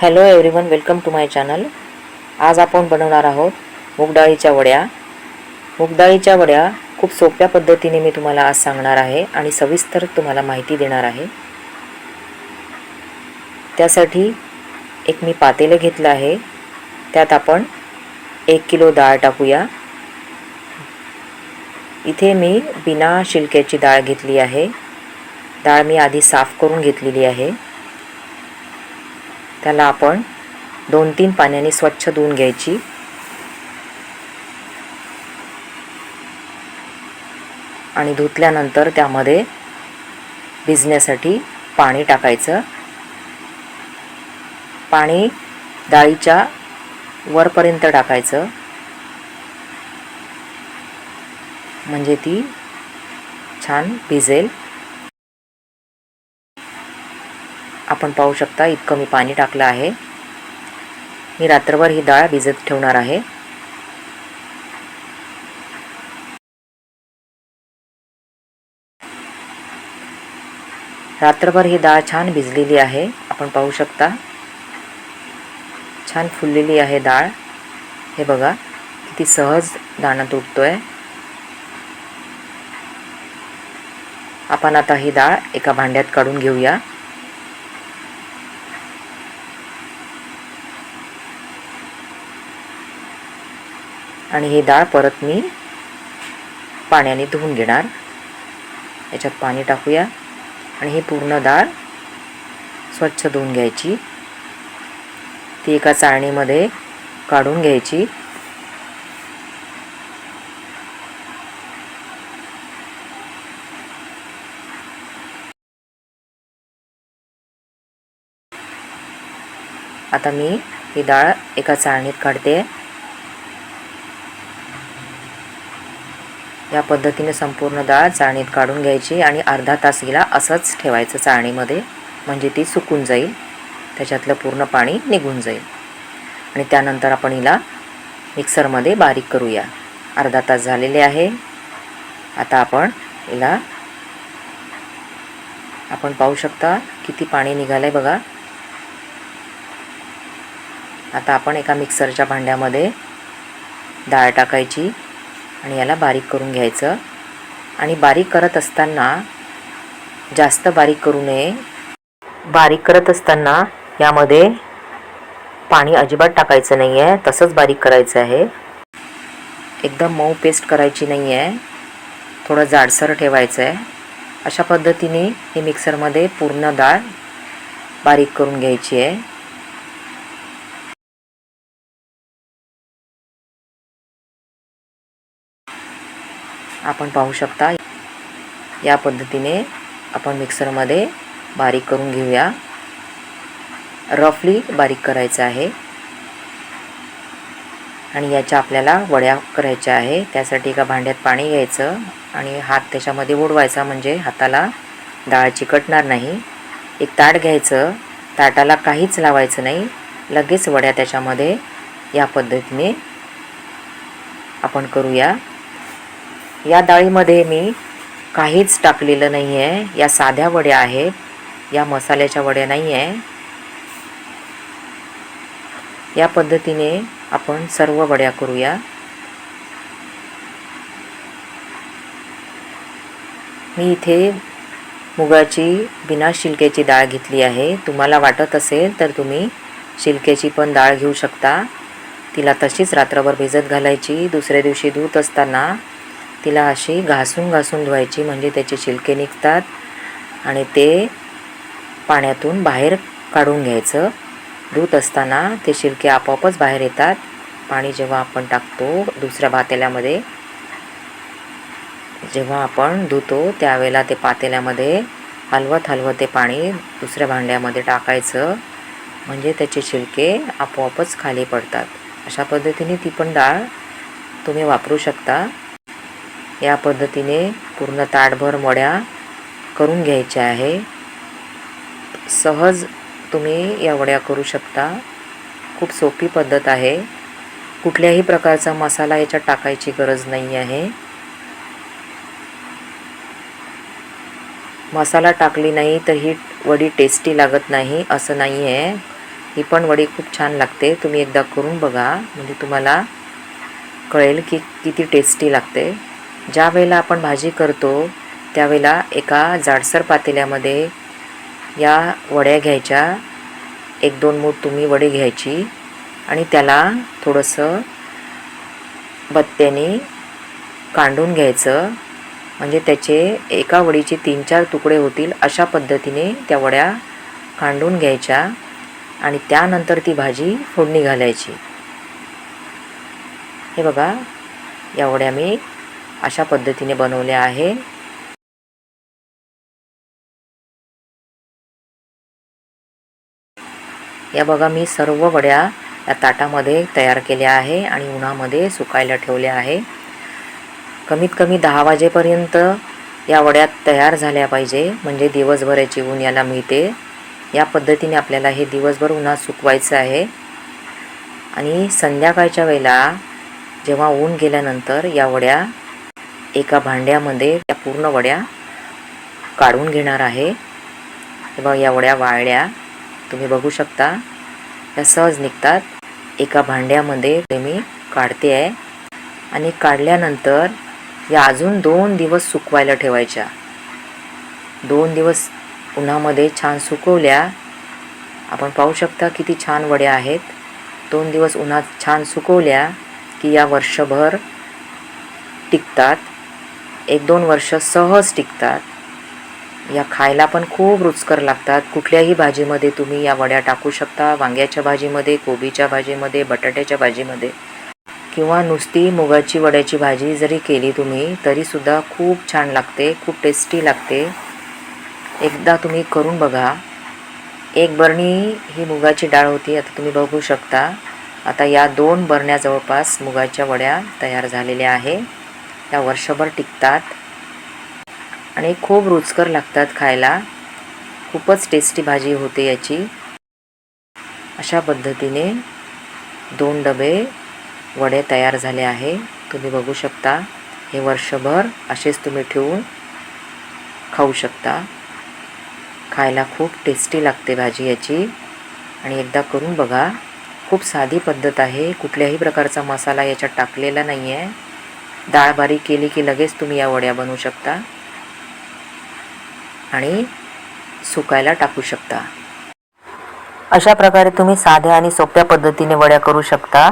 Hello everyone welcome to my channel आज आपण बनवणार आहोत मूगडाळीच्या वड्या. मूगडाळीच्या वड्या खूप सोप्या पद्धतीने मी तुम्हाला आज सांगणार आहे आणि सविस्तर तुम्हाला माहिती देणार आहे. त्यासाठी एक मी पातेलं घेतलं आहे. त्यात आपण एक किलो डाळ टाकूया. इथे मी बिना शिलक्याची डाळ घेतली आहे. डाळ मी आधी साफ करून घेतलेली आहे. त्याला आपण दोन तीन पाण्याने स्वच्छ धुवून घ्यायची. आणि धुतल्यानंतर त्यामध्ये भिजण्यासाठी पाणी टाकायचं. पाणी डाळीच्या वरपर्यंत टाकायचं. म्हणजे ती छान भिजेल. आपण पाहू शकता इतकं मी पाणी टाकलं आहे. मी रात्रभर ही डाळ भिजत ठेवणार आहे. रात्रभर ही डाळ छान भिजलेली आहे. आपण पाहू शकता छान फुललेली आहे डाळ. हे बघा किती सहज दाणा तुटतोय आपण आता ही डाळ एका भांड्यात काढून घेऊया. आणि ही डाळ परत मी पाण्याने धुवून घेणार. याच्यात पाणी टाकूया. आणि ही पूर्ण डाळ स्वच्छ धुवून घ्यायची. ती एका चाळणीमध्ये काढून घ्यायची. आता मी ही डाळ एका चाळणीत काढते. या पद्धतीने संपूर्ण डाळ चाळणीत काढून घ्यायची आणि अर्धा तास हिला असंच ठेवायचं चाळणीमध्ये. म्हणजे ती सुकून जाईल. त्याच्यातलं पूर्ण पाणी निघून जाईल. आणि त्यानंतर आपण हिला मिक्सरमध्ये बारीक करूया. अर्धा तास झालेले आहे. आता आपण हिला आपण पाहू शकता किती पाणी निघालं आहे बघा. आता आपण एका मिक्सरच्या भांड्यामध्ये डाळ टाकायची. आणि याला बारीक करून घ्यायचं. आणि बारीक करत असताना जास्त बारीक करू नये. बारीक करत असताना यामध्ये पाणी अजिबात टाकायचं नाही आहे तसंच बारीक करायचं आहे. एकदम मऊ पेस्ट करायची नाही आहे थोडं जाडसर ठेवायचं आहे अशा पद्धतीने हे मिक्सरमध्ये पूर्ण डाळ बारीक करून घ्यायची आहे. आपण पाहू शकता. या पद्धतीने आपण मिक्सरमध्ये बारीक करून घेऊया. रफली बारीक करायचं आहे. आणि याच्या आपल्याला वड्या करायच्या आहे. त्यासाठी एका भांड्यात पाणी घ्यायचं आणि हात त्याच्यामध्ये ओढवायचा म्हणजे हाताला डाळ चिकटणार नाही. एक ताट घ्यायचं. ताटाला काहीच लावायचं नाही. लगेच वड्या त्याच्यामध्ये या पद्धतीने आपण करूया. या डाळीमध्ये मी काहीच टाकलेलं नाही आहे या साध्या वड्या आहेत. या मसाल्याच्या वड्या नाही आहे या पद्धतीने आपण सर्व वड्या करूया. मी इथे मुगाची बिना शिलक्याची डाळ घेतली आहे. तुम्हाला वाटत असेल तर तुम्ही शिलक्याची पण डाळ घेऊ शकता. तिला तशीच रात्रभर भिजत घालायची. दुसऱ्या दिवशी धुत असताना तिला अशी घासून घासून धुवायची म्हणजे त्याचे शिलके निघतात आणि ते पाण्यातून बाहेर काढून घ्यायचं. धुत असताना ते शिलके आपोआपच बाहेर येतात. पाणी जेव्हा आपण टाकतो दुसऱ्या पातेल्यामध्ये जेव्हा आपण धुतो त्यावेळेला ते पातेल्यामध्ये हलवत हलवत ते पाणी दुसऱ्या भांड्यामध्ये टाकायचं. म्हणजे त्याचे शिलके आपोआपच खाली पडतात. अशा पद्धतीने ती पण डाळ तुम्ही वापरू शकता. या पद्धतीने पूर्ण ताटभर वड्या करून घ्यायच्या आहे. सहज तुम्ही या वड्या करू शकता. खूप सोपी पद्धत आहे. कुठल्याही प्रकारचा मसाला याच्यात टाकायची गरज नाही आहे. मसाला टाकली नाही तर ही वडी टेस्टी लागत नाही असं नाही आहे. ही पण वडी खूप छान लागते. तुम्ही एकदा करून बघा. म्हणजे तुम्हाला कळेल की किती टेस्टी लागते. ज्या वेळेला आपण भाजी करतो त्यावेळेला एका जाडसर पातेल्यामध्ये या वड्या घ्यायच्या. एक दोन मूठ तुम्ही वडी घ्यायची आणि त्याला थोडंसं बत्त्याने कांडून घ्यायचं. म्हणजे त्याचे एका वडीचे तीन चार तुकडे होतील अशा पद्धतीने त्या वड्या कांडून घ्यायच्या आणि त्यानंतर ती भाजी फोडणी घालायची. हे बघा या वड्या मी अशा पद्धतीने बनवले आहे. या बघा मी सर्व वड्या या ताटामध्ये तयार केल्या आहे आणि उन्हामध्ये सुकायला ठेवल्या आहे. कमीत कमी दहा वाजेपर्यंत या वड्या तयार झाल्या पाहिजे म्हणजे दिवसभराची ऊन याला मिळते. या पद्धतीने आपल्याला हे दिवसभर उन्हात सुकवायचं आहे. आणि संध्याकाळच्या वेळेला जेव्हा ऊन गेल्यानंतर या वड्या एका भांड्यामध्ये त्या पूर्ण वड्या काढून घेणार आहे. तेव्हा या वड्या वाळल्या. तुम्ही बघू शकता या सहज निघतात. एका भांड्यामध्ये ते मी काढते आहे. आणि काढल्यानंतर या अजून दोन दिवस सुकवायला ठेवायच्या. दोन दिवस उन्हामध्ये छान सुकवल्या. आपण पाहू शकता किती छान वड्या आहेत. दोन दिवस उन्हात छान सुकवल्या की या वर्षभर टिकतात. एक दोन वर्ष सहज टिकतात. या खायला पण खूप रुचकर लागतात. कुठल्याही भाजीमध्ये तुम्ही या वड्या टाकू शकता. वांग्याच्या भाजीमध्ये कोबीच्या भाजीमध्ये बटाट्याच्या भाजीमध्ये किंवा नुसती मुगाची वड्याची भाजी जरी केली तुम्ही तरीसुद्धा खूप छान लागते खूप टेस्टी लागते. एकदा तुम्ही करून बघा. एक बरणी ही मुगाची डाळ होती आता तुम्ही बघू शकता. आता या दोन बरण्या जवळपास मुगाच्या वड्या तयार झालेल्या आहे. त्या वर्षभर टिकतात. आणि खूप रुचकर लागतात खायला. खूपच टेस्टी भाजी होते याची. अशा पद्धतीने दोन डबे वडे तयार झाले आहे. तुम्ही बघू शकता हे वर्षभर असेच तुम्ही ठेवून खाऊ शकता. खायला खूप टेस्टी लागते भाजी याची. आणि एकदा करून बघा खूप साधी पद्धत आहे. कुठल्याही प्रकारचा मसाला याच्यात टाकलेला नाही आहे डाळ बारीक केली की लगेच तुम्ही या वड्या बनवू शकता. आणि सुकायला टाकू शकता. अशा प्रकारे तुम्ही साध्या आणि सोप्या पद्धतीने वड्या करू शकता.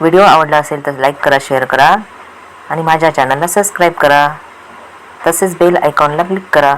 व्हिडिओ आवडला असेल तर लाईक करा शेअर करा. आणि माझ्या चॅनलला सबस्क्राईब करा. तसेच बेल आयकॉनला क्लिक करा.